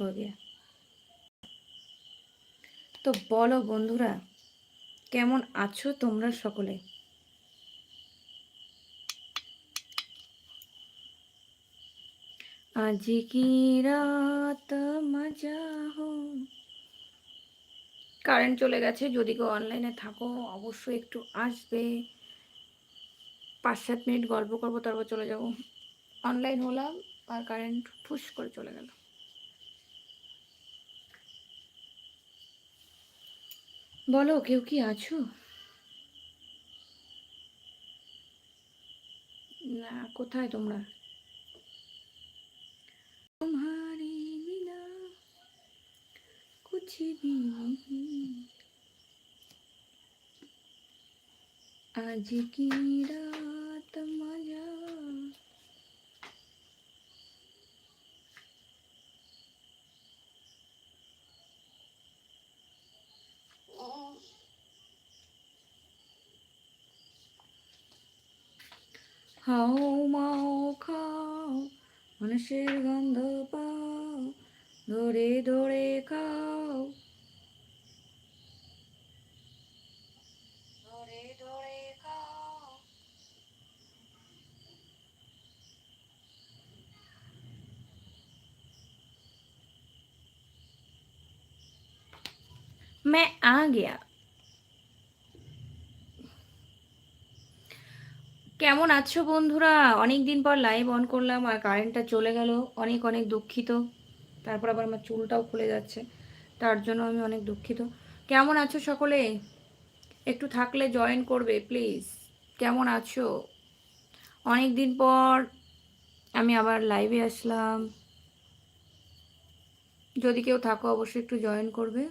হয়ে গিয়া তো বলো বন্ধুরা, কেমন আছো তোমরা সকলে? আজ কি রাত মজা হো? কারেন্ট চলে গেছে, যদি কেউ অনলাইনে থাকো, অবশ্যই একটু আসবে। পাঁচ সাত মিনিট গল্প করব, তারপর চলে যাব। অনলাইন হলাম, আর কারেন্ট ফুস করে চলে গেল বলো কেউ কি আছো? না কোথায় তোমরা? আজ কি রা হাও মাও খাও মানুষের গন্ধ পাও ধরে ধরে খাও ধরে ধরে খাও मैं आ गया কেমন আছো বন্ধুরা? অনেক দিন পর লাইভ অন করলাম আর কারেন্টটা চলে গেল। অনেক অনেক দুঃখিত। তারপর আবার আমার চুলটাও খুলে যাচ্ছে। তার জন্য আমি অনেক দুঃখিত। কেমন আছো সকলে? একটু থাকলে জয়েন করবে প্লিজ কেমন আছো? অনেক দিন পর আমি আবার লাইভে আসলাম। যদি কেউ থাকো, অবশ্যই একটু জয়েন করবে।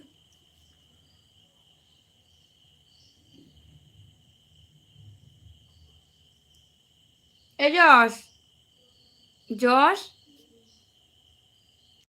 ellos, Josh,